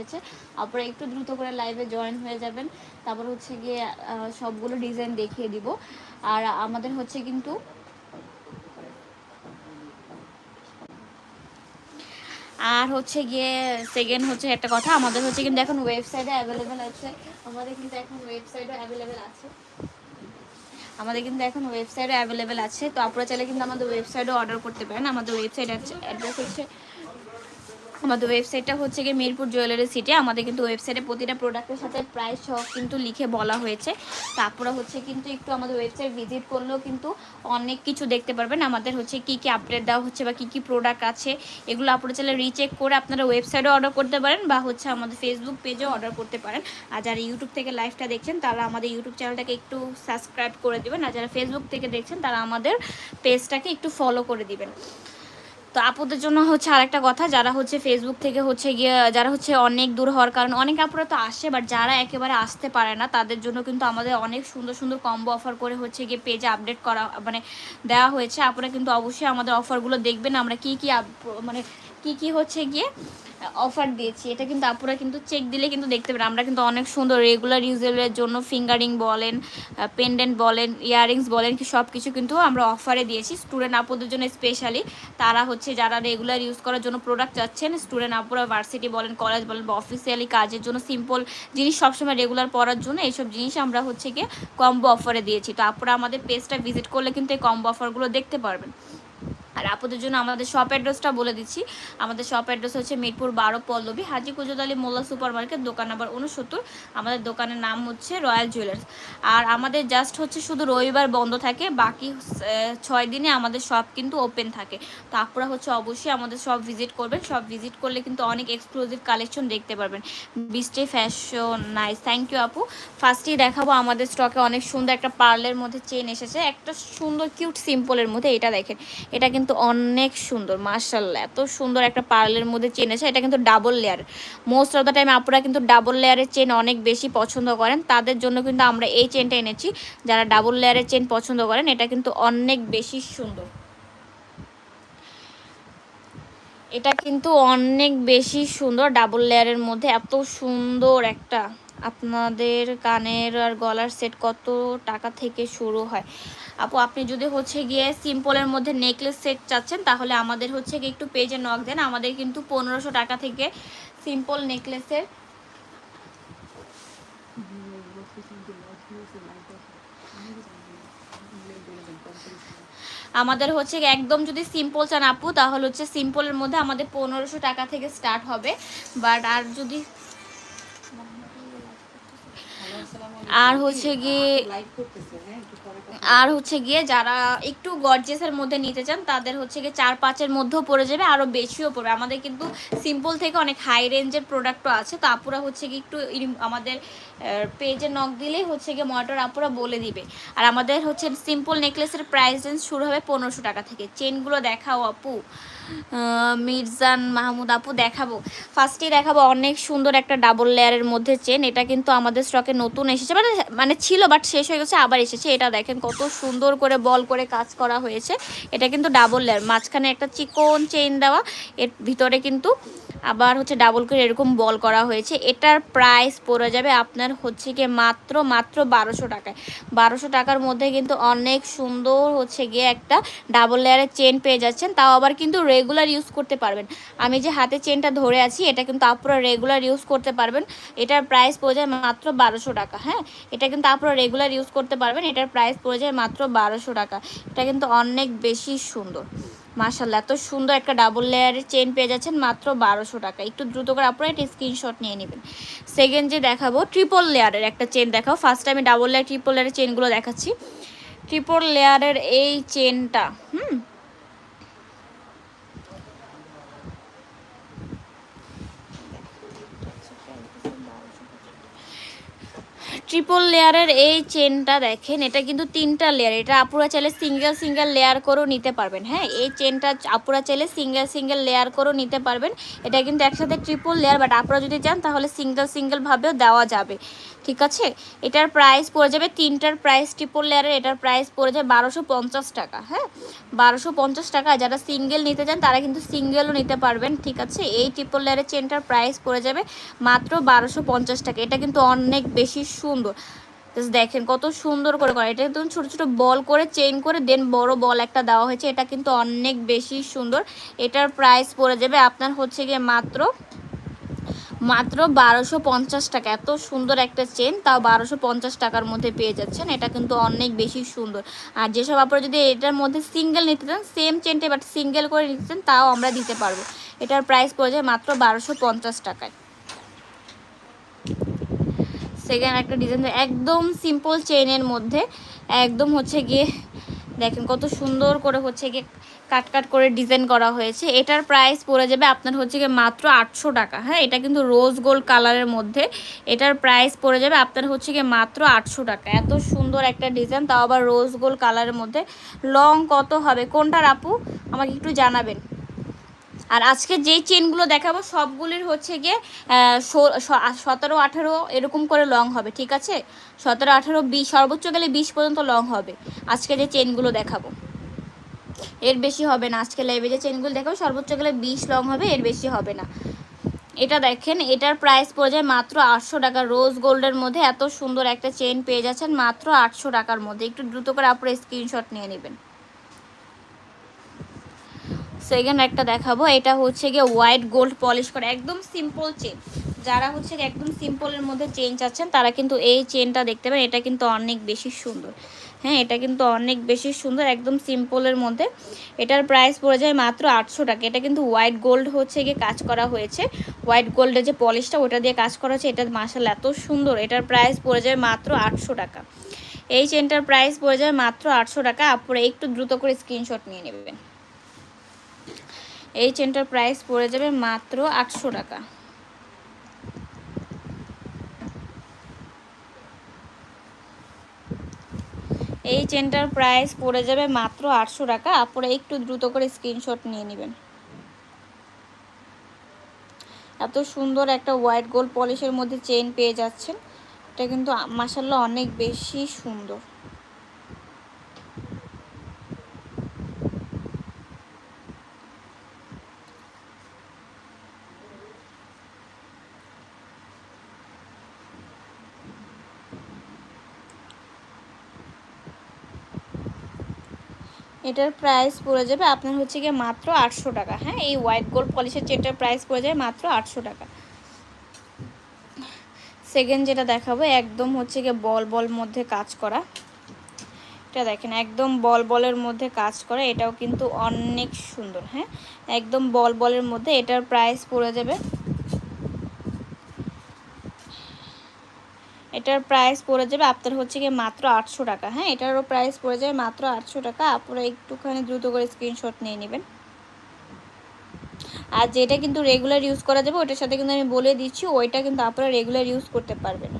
এসেছে আপনারা একটু দ্রুত করে লাইভে জয়েন হয়ে যাবেন। তারপর হচ্ছে গিয়ে সবগুলো ডিজাইন দেখিয়ে দিব। আর আমাদের হচ্ছে কিন্তু আর হচ্ছে গিয়ে সেকেন্ড হচ্ছে একটা কথা, আমাদের হচ্ছে কিন্তু এখন ওয়েবসাইটে অ্যাভেলেবেল আছে। আমাদের কিন্তু এখন ওয়েবসাইটে অ্যাভেলেবেল আছে। আমাদের কিন্তু এখন ওয়েবসাইটে অ্যাভেলেবেল আছে। তো আপনারা চাইলে কিন্তু আমাদের ওয়েবসাইটে অর্ডার করতে পারেন। আমাদের ওয়েবসাইট অ্যাড্রেস হচ্ছে আমাদের ওয়েবসাইটটা হচ্ছে গিয়ে মিরপুর জুয়েলারি সিটি। আমাদের কিন্তু ওয়েবসাইটে প্রতিটা প্রোডাক্টের সাথে প্রাইস সহ কিন্তু লিখে বলা হয়েছে। তারপরে হচ্ছে কিন্তু একটু আমাদের ওয়েবসাইট ভিজিট করলেও কিন্তু অনেক কিছু দেখতে পারবেন। আমাদের হচ্ছে কি কি আপডেট দেওয়া হচ্ছে বা কি কি প্রোডাক্ট আছে, এগুলো আপনারা চাইলে রিচেক করে আপনারা ওয়েবসাইটে অর্ডার করতে পারেন বা হচ্ছে আমাদের ফেসবুক পেজেও অর্ডার করতে পারেন। আর যারা ইউটিউব থেকে লাইভটা দেখছেন, তারা আমাদের ইউটিউব চ্যানেলটাকে একটু সাবস্ক্রাইব করে দেবেন। আর যারা ফেসবুক থেকে দেখছেন, তারা আমাদের পেজটাকে একটু ফলো করে দিবেন। তো আপুদের জন্য হচ্ছে আরেকটা কথা, যারা হচ্ছে ফেসবুক থেকে হচ্ছে গিয়ে, যারা হচ্ছে অনেক দূর হওয়ার কারণে, অনেক আপুরা তো আসে বাট যারা একেবারে আসতে পারে না, তাদের জন্য কিন্তু আমাদের অনেক সুন্দর সুন্দর কম্বো অফার করে হচ্ছে গিয়ে পেজে আপডেট করা মানে দেওয়া হয়েছে। আপনারা কিন্তু অবশ্যই আমাদের অফারগুলো দেখবেন, আমরা কি কি মানে কি কি হচ্ছে গিয়ে অফার দিয়েছি। এটা কিন্তু আপুরা কিন্তু চেক দিলে কিন্তু দেখতে পারেন আমরা কিন্তু অনেক সুন্দর রেগুলার ইউজের জন্য ফিঙ্গারিং বলেন পেন্ডেন্ট বলেন ইয়াররিংস বলেন, কি সব কিছু কিন্তু আমরা অফারে দিয়েছি। স্টুডেন্ট আপুদের জন্য স্পেশালি তারা হচ্ছে যারা রেগুলার ইউজ করার জন্য প্রোডাক্ট চাচ্ছেন স্টুডেন্ট আপুরা ভার্সিটি বলেন কলেজ বলেন বা অফিসিয়ালি কাজের জন্য সিম্পল জিনিস সবসময় রেগুলার পরার জন্য এইসব জিনিস আমরা হচ্ছে গিয়ে কম্বো অফারে দিয়েছি। তো আপুরা আমাদের পেজটা ভিজিট করলে কিন্তু এই কম্বো অফারগুলো দেখতে পারবেন। আর আপুদের জন্য আমাদের শপ অ্যাড্রেসটা বলে দিচ্ছি। আমাদের শপ অ্যাড্রেস হচ্ছে মিরপুর বারো পল্লবী, হাজি কুজুদ আলী মোল্লা সুপার মার্কেট দোকান নাম্বার উনসত্তর আমাদের দোকানের নাম হচ্ছে রয়্যাল জুয়েলার্স। আর আমাদের জাস্ট হচ্ছে শুধু রবিবার বন্ধ থাকে, বাকি ছয় দিনে আমাদের শপ কিন্তু ওপেন থাকে। তো আপনারা হচ্ছে অবশ্যই আমাদের সব ভিজিট করবেন। সব ভিজিট করলে কিন্তু অনেক এক্সক্লুসিভ কালেকশন দেখতে পারবেন। বিস্টে ফ্যাশন নাইস থ্যাংক ইউ আপু। ফার্স্টেই দেখাবো, আমাদের স্টকে অনেক সুন্দর একটা পার্লের মধ্যে চেন এসেছে। একটা সুন্দর কিউট সিম্পলের মধ্যে এটা দেখেন। এটা কিন্তু অনেক সুন্দর মার্শাল্লাহ এত সুন্দর একটা পার্লের মধ্যে চেন আছে, এটা কিন্তু double layer most of the time আপনারা কিন্তু ডাবল লেয়ারের চেন অনেক বেশি পছন্দ করেন। তাদের জন্য কিন্তু আমরা এই চেনটা এনেছি। যারা ডাবল লেয়ারের চেন পছন্দ করেন, এটা কিন্তু অনেক বেশি সুন্দর। এটা কিন্তু অনেক বেশি সুন্দর ডাবল লেয়ারের মধ্যে। এত সুন্দর একটা। আপনাদের কানের আর গলার সেট কত টাকা থেকে শুরু হয়? আপু, আপনি যদি হচ্ছে গিয়ে সিম্পলের মধ্যে নেকলেস সেট চাচ্ছেন, তাহলে আমাদের হচ্ছে গিয়ে একটু পেজে নক দেন। আমাদের কিন্তু পনেরোশো টাকা থেকে সিম্পল নেকলেসের আমাদের হচ্ছে একদম যদি সিম্পল চান আপু, তাহলে হচ্ছে সিম্পলের মধ্যে আমাদের পনেরোশো টাকা থেকে স্টার্ট হবে। বাট আর যদি আর হচ্ছে গিয়ে আর হচ্ছে গিয়ে যারা একটু গর্জেসের মধ্যে নিতে চান, তাদের হচ্ছে গিয়ে চার পাঁচের মধ্যেও পড়ে যাবে আরও বেশিও পড়বে। আমাদের কিন্তু সিম্পল থেকে অনেক হাই রেঞ্জের প্রোডাক্টও আছে, তো আপুরা হচ্ছে গিয়ে একটু আমাদের পেজে নক দিলেই হচ্ছে গিয়ে মনিটর আপুরা বলে দিবে। আর আমাদের হচ্ছে সিম্পল নেকলেসের প্রাইস রেঞ্জ শুরু হবে পনেরোশো টাকা থেকে। চেনগুলো দেখাও আপু। মির্জান মাহমুদ আপু, দেখাবো। ফার্স্টেই দেখাবো, অনেক সুন্দর একটা ডাবল লেয়ারের মধ্যে চেন এটা কিন্তু আমাদের স্টকে নতুন এসেছে মানে মানে ছিল বাট শেষ হয়ে গেছে, আবার এসেছে। এটা দেখেন কত সুন্দর করে বল করে কাজ করা হয়েছে। এটা কিন্তু ডাবল লেয়ার মাঝখানে একটা চিকন চেইন দেওয়া, এর ভিতরে কিন্তু আবার হচ্ছে ডাবল করে এরকম বল করা হয়েছে। এটার প্রাইস পড়ে যাবে আপনার হচ্ছে গিয়ে মাত্র মাত্র বারোশো টাকায়। বারোশো টাকার মধ্যে কিন্তু অনেক সুন্দর হচ্ছে গিয়ে একটা ডাবল লেয়ারের চেন পেয়ে যাচ্ছেন। তাও আবার কিন্তু রেগুলার ইউজ করতে পারবেন। আমি যে হাতে চেনটা ধরে আছি, এটা কিন্তু আপনারা রেগুলার ইউজ করতে পারবেন। এটার প্রাইস পড়ে যায় মাত্র বারোশো টাকা হ্যাঁ? এটা কিন্তু আপনারা রেগুলার ইউজ করতে পারবেন। এটার প্রাইস পড়ে যায় মাত্র বারোশো টাকা। এটা কিন্তু অনেক বেশি সুন্দর। মাশাল্লাহ এত সুন্দর একটা ডাবল লেয়ারের চেন পেয়ে যাচ্ছেন মাত্র বারোশো টাকা। একটু দ্রুত করে আপনারা একটা স্ক্রিনশট নিয়ে নেবেন। সেকেন্ড যে দেখাবো ট্রিপল লেয়ারের একটা চেন দেখাবো ফার্স্ট আমি ডাবল লেয়ার ট্রিপল লেয়ারের চেনগুলো দেখাচ্ছি। ট্রিপল লেয়ারের এই চেনটা হুম? ট্রিপল লেয়ারের এই চেনটা দেখেন, এটা কিন্তু তিনটা লেয়ার এটা আপুরা চাইলে সিঙ্গেল সিঙ্গেল লেয়ার করেও নিতে পারবেন। হ্যাঁ এই চেনটা আপুরা চাইলে সিঙ্গেল সিঙ্গেল লেয়ার করেও নিতে পারবেন। এটা কিন্তু একসাথে ট্রিপল লেয়ার বাট আপনারা যদি চান তাহলে সিঙ্গেল সিঙ্গেলভাবেও দেওয়া যাবে। ঠিক আছে? এটার প্রাইস পড়ে যাবে, তিনটার প্রাইস ট্রিপল লেয়ারের এটার প্রাইস পড়ে যাবে বারোশো পঞ্চাশ টাকা। হ্যাঁ বারোশো পঞ্চাশ টাকা, যারা সিঙ্গেল নিতে চান তারা কিন্তু সিঙ্গেলও নিতে পারবেন। ঠিক আছে? এই ট্রিপল লেয়ারের চেনটার প্রাইস পড়ে যাবে মাত্র বারোশো টাকা। এটা কিন্তু অনেক বেশি সুন্দর Just দেখেন কত সুন্দর করে করা। এটা কিন্তু ছোট ছোট বল করে চেইন করে দেন বড় বল একটা দেওয়া হয়েছে। এটা কিন্তু অনেক বেশি সুন্দর। এটার প্রাইস পড়ে যাবে আপনার হচ্ছে গিয়ে মাত্র মাত্র বারোশো পঞ্চাশ টাকা। এত সুন্দর একটা চেন তাও বারোশো পঞ্চাশ টাকার মধ্যে পেয়ে যাচ্ছেন। এটা কিন্তু অনেক বেশি সুন্দর। আর যেসব আপনারা যদি এটার মধ্যে সিঙ্গেল নিতে চান সেম চেনটা বাট সিঙ্গেল করে নিতে চান, তাও আমরা দিতে পারব। এটার প্রাইস পড়ে যায় মাত্র বারোশো পঞ্চাশ টাকায়। সেকেন্ড একটা ডিজাইন একদম সিম্পল চেনের মধ্যে। একদম হচ্ছে গিয়ে, দেখেন কত সুন্দর করে হচ্ছে গিয়ে কাট কাট করে ডিজাইন করা হয়েছে। এটার প্রাইস পড়ে যাবে আপনার হচ্ছে গিয়ে মাত্র আটশো টাকা। হ্যাঁ এটা কিন্তু রোজ গোল্ড কালারের মধ্যে। এটার প্রাইস পড়ে যাবে আপনার হচ্ছে গিয়ে মাত্র আটশো টাকা। এত সুন্দর একটা ডিজাইন তাও আবার রোজ গোল্ড কালারের মধ্যে। লং কত হবে? কোনটার আপু? আমাকে একটু জানাবেন। আর আজকে যেই চেনগুলো দেখাবো সবগুলির হচ্ছে গিয়ে সতেরো, আঠেরো এরকম করে লং হবে, ঠিক আছে? সতেরো, আঠেরো, বিশ, সর্বোচ্চ গেলে বিশ পর্যন্ত লং হবে, আজকে যে চেনগুলো দেখাবো। এর বেশি হবে না, আজকে লাইভে যে চেনগুলো দেখাবো, সর্বোচ্চ গেলে বিশ লং হবে, এর বেশি হবে না। এটা দেখেন, এটার প্রাইস পড়ে যায় মাত্র আটশো টাকা। রোজ গোল্ডের মধ্যে এত সুন্দর একটা চেন পেয়ে যাচ্ছেন মাত্র আটশো টাকার মধ্যে। একটু দ্রুত করে আপনার স্ক্রিনশট নিয়ে নেবেন। সেকেন্ড একটা দেখাবো, এটা হচ্ছে গিয়ে হোয়াইট গোল্ড পলিশ করা, একদম সিম্পল চেন যারা হচ্ছে একদম সিম্পলের মধ্যে চেন চাচ্ছেন, তারা কিন্তু এই চেনটা দেখতে পারেন, এটা কিন্তু অনেক বেশি সুন্দর। হ্যাঁ এটা কিন্তু অনেক বেশি সুন্দর, একদম সিম্পলের মধ্যে। এটার প্রাইস পড়ে যায় মাত্র আটশো টাকা। এটা কিন্তু হোয়াইট গোল্ড হচ্ছে গিয়ে কাজ করা হয়েছে। হোয়াইট গোল্ডের যে পলিশটা ওটা দিয়ে কাজ করা হয়েছে এটা মাসাল এত সুন্দর। এটার প্রাইস পড়ে যায় মাত্র আটশো টাকা। এই চেনটার প্রাইস পড়ে যায় মাত্র আটশো টাকা। আপনারা একটু দ্রুত করে স্ক্রিনশট নিয়ে নেবেন। এই চেনটার প্রাইস পড়ে যাবে মাত্র আটশো টাকা। এই চেনটার প্রাইস পড়ে যাবে মাত্র আটশো টাকা। আপনারা একটু দ্রুত করে স্ক্রিনশট নিয়ে নেবেন। এত সুন্দর একটা হোয়াইট গোল্ড পলিশের মধ্যে চেন পেয়ে যাচ্ছেন। এটা কিন্তু মাসাল্লাহ অনেক বেশি সুন্দর। এটার প্রাইস পড়ে যাবে আপনার হচ্ছে গিয়ে মাত্র আটশো টাকা। হ্যাঁ এই হোয়াইট গোল্ড পলিশের চেনটার প্রাইস পড়ে যাবে মাত্র আটশো টাকা। সেকেন্ড যেটা দেখাবো, একদম হচ্ছে গিয়ে বল বল মধ্যে কাজ করা। এটা দেখেন, একদম বল বলের মধ্যে কাজ করা, এটাও কিন্তু অনেক সুন্দর। হ্যাঁ একদম বল বলের মধ্যে এটার প্রাইস পড়ে যাবে এটার প্রাইস পড়ে যাবে আপনার হচ্ছে গিয়ে মাত্র আটশো টাকা। হ্যাঁ এটারও প্রাইস পড়ে যাবে মাত্র আটশো টাকা। আপনারা একটুখানি দ্রুত করে স্ক্রিনশট নিয়ে নেবেন। আর যেটা কিন্তু রেগুলার ইউজ করা যাবে ওইটার সাথে কিন্তু আমি বলে দিচ্ছি, ওইটা কিন্তু আপনারা রেগুলার ইউজ করতে পারবেন।